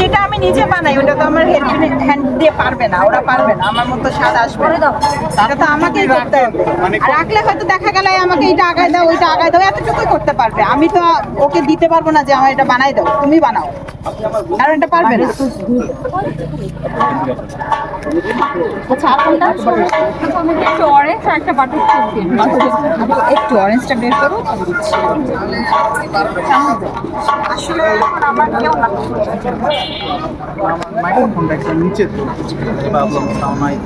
যেটা আমি নিজে বানাই ওটা তো আমার হ্যান্ড দিয়ে পারবে না ওরা পারবে না আমার মতো স্বাদ আসবে না। এটা তো আমাকেই করতে হবে। রাখলে হয়তো দেখা গেল আমাকে এটা আগায় দাও ওইটা আগায় দাও এতটুকুই করতে পারবে। আমি তো ওকে দিতে পারব না যে আমার এটা বানাই দাও তুমি বানাও। কারণ এটা পারবে না। আচ্ছা একটু অরেঞ্জ আর একটা বাটার একটু অরেঞ্জটা বের করো আসলে আমার কেউ না। মাইক্রোফোনটা একটু নিচে তো ভাবলাম সামনে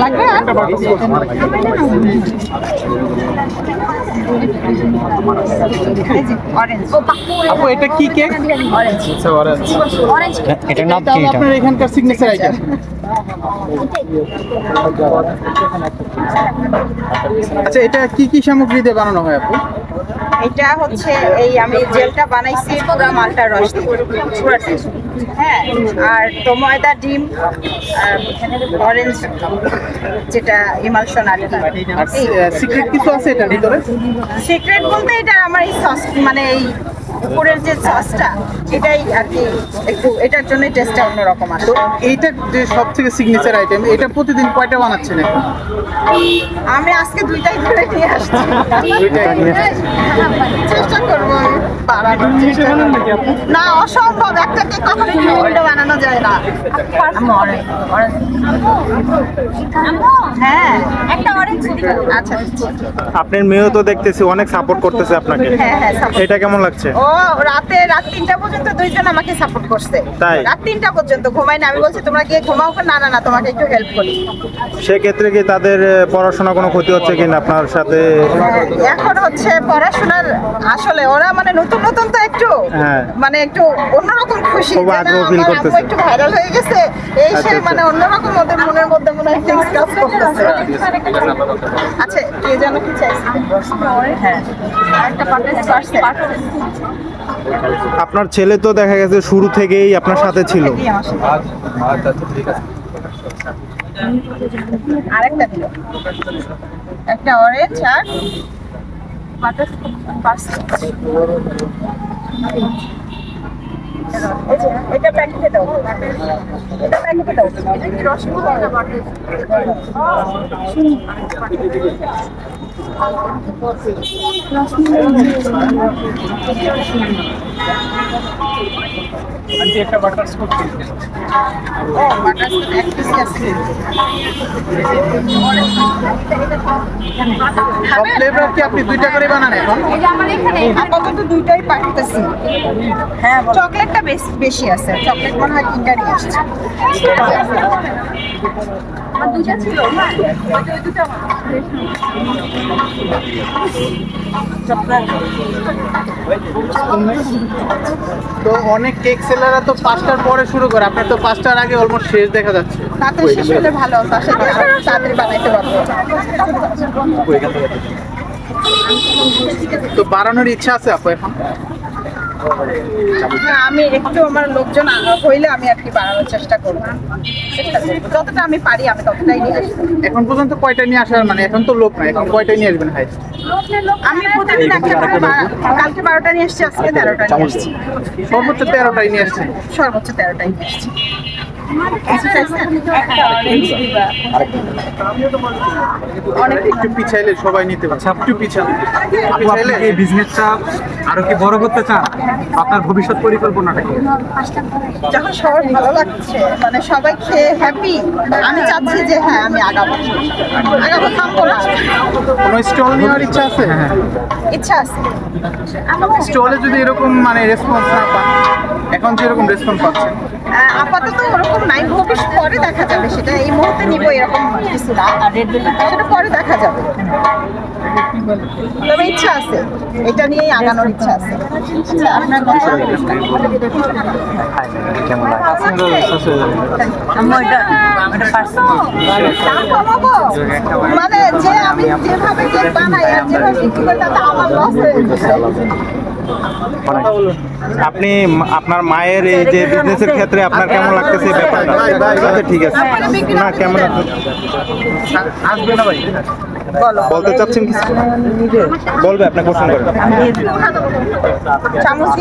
লাগবে আর? এই যে, orange। আপু এটা কি কেক অরেঞ্জ এটার নাম কি আপনার এখানকার সিগনেচার আইটেম আচ্ছা এটা কি কি সামগ্রী দিয়ে বানানো হয় আপু এটা হচ্ছে এই আমি জেলটা বানাইছি পুরা মালটা রস হ্যাঁ আর তো ময়দা ডিম অরেঞ্জ যেটা ইমালশন আর সিক্রেট কিছু আছে এটার ভিতরে? সিক্রেট বলতে এটা আমার এই সস মানে এই উপরের যে সসটা এটাই আর কি একটু এটার জন্য টেস্টটা অন্যরকম তো আসে এইটা যে সব থেকে সিগনেচার আইটেম এটা প্রতিদিন কয়টা বানাচ্ছেন এখন? আমি আজকে দুইটাই করে নিয়ে আসছি। দুইটাই চেষ্টা করব আমি বানানোর চেষ্টা করব। না অসম্ভব একটা কেক কখনো উল্টো বানানো যায় না। হ্যাঁ। একটা অরেঞ্জ আচ্ছা। আপনার মেয়েও তো দেখতেছি অনেক সাপোর্ট করতেছে আপনাকে। হ্যাঁ হ্যাঁ support। এটা কেমন লাগছে? ও রাতে রাত তিনটা পর্যন্ত দুইজন আমাকে সাপোর্ট করছে। তাই? রাত তিনটা পর্যন্ত ঘুমাই না। আমি বলছি তোমরা গিয়ে ঘুমাও না না না তোমাকে একটু হেল্প করি। সেক্ষেত্রে কি তাদের পড়াশোনা কোনো ক্ষতি হচ্ছে কিনা আপনার সাথে? হ্যাঁ, এখন হচ্ছে পড়াশোনার আসলে ওরা মানে নতুন নতুন তো একটু হ্যাঁ। মানে একটু অন্যরকম খুশি খুব আগ্রহ feel করতেছে। একটু ভাইরাল হয়ে গেছে। এই আচ্ছা, সে আচ্ছা। মানে অন্যরকম ওদের মনের মধ্যে মনে হয় things কাজ করতেছে। আচ্ছা কে যেন কি চাইছে? হ্যাঁ। একটা বাটার আপনার ছেলে তো দেখা গেছে শুরু থেকেই আপনার সাথে ছিল। আরেকটা একটা অরেঞ্জ আর বাটার এই যে, এটা প্যাকেটে দাও। এটা প্যাকেটে দাও রসগোল্লা না বাটার ও বাটারস্কচ এক পিস আছে সব ফ্লেভার কি আপনি দুইটা করে বানান এখন? এই যে আমার এখানে আপাতত দুইটাই পারতেছি হ্যাঁ চকলেটটা বেশি বেশি আছে। চকলেট মনে হয় তিনটা নিয়ে আসছে। আমার দুইটা ছিল। না ওই দুটো আমার। তো অনেক কেক সেলাররা তো পাঁচটার পরে শুরু করে। আপনার তো পাঁচটার আগে অলমোস্ট শেষ দেখা যাচ্ছে। তাতে শেষ হলে ভালো তার সাথে আরও তাড়াতাড়ি বানাইতে পারব। তো বাড়ানোর ইচ্ছা আছে আপু এখন? হ্যাঁ, আমি একটু আমার লোকজন হইলে আমি আর কি বাড়ানোর চেষ্টা করব। চেষ্টা করব যতটা আমি পারি আমি ততটাই নিয়ে আসব। এখন পর্যন্ত কয়টা নিয়ে আসার মানে এখন তো লোক নাই এখন কয়টা নিয়ে আসবেন হাই? আমি প্রতিদিন একটা করে কালকে বারোটা নিয়ে এসছি আজকে তেরোটা নিয়ে এসছি। সর্বোচ্চ তেরোটাই নিয়ে আসছেন সর্বোচ্চ তেরোটাই নিয়ে এসছি। একটু পিছাইলে সবাই নিতে পারছে একটু পিছালে আপু আপনি কি এই বিজনেসটা আরও কি বড় করতে চান? আপনার ভবিষ্যৎ পরিকল্পনাটা কি? যখন সবার ভালো লাগছে মানে সবাই খেয়ে হ্যাপি আমি চাচ্ছি যে হ্যাঁ আমি আগাবো। আগাবো থামবো না। কোনো স্টল নেওয়ার ইচ্ছা আছে? হ্যাঁ ইচ্ছা আছে। স্টলে যদি এরকম মানে রেসপন্স না পান এখন যেরকম রেসপন্স পাচ্ছেন? আপাতত ওরকম নাই ভবিষ্যৎ পরে দেখা যাবে সেটা এই মুহূর্তে নিব এরকম কিছু না। আর রেড সেটা পরে দেখা যাবে। তবে ইচ্ছা আছে এটা নিয়েই আগানোর ইচ্ছা আছে। আপনার? মানে যে আমি যেভাবে কেক বানাই আর যেভাবে বিক্রি করি তাতে আমার লস হয়ে আপনি আপনার মায়ের এই যে বিজনেসের ক্ষেত্রে আপনার কেমন লাগতেছে ব্যাপারটা। আচ্ছা ঠিক আছে। না কেমন আসবে না ভাই। বলতে চাচ্ছেন কিছু? বলবে আপনি কোশ্চেন করেন আমি দিয়ে দিলাম চামচ।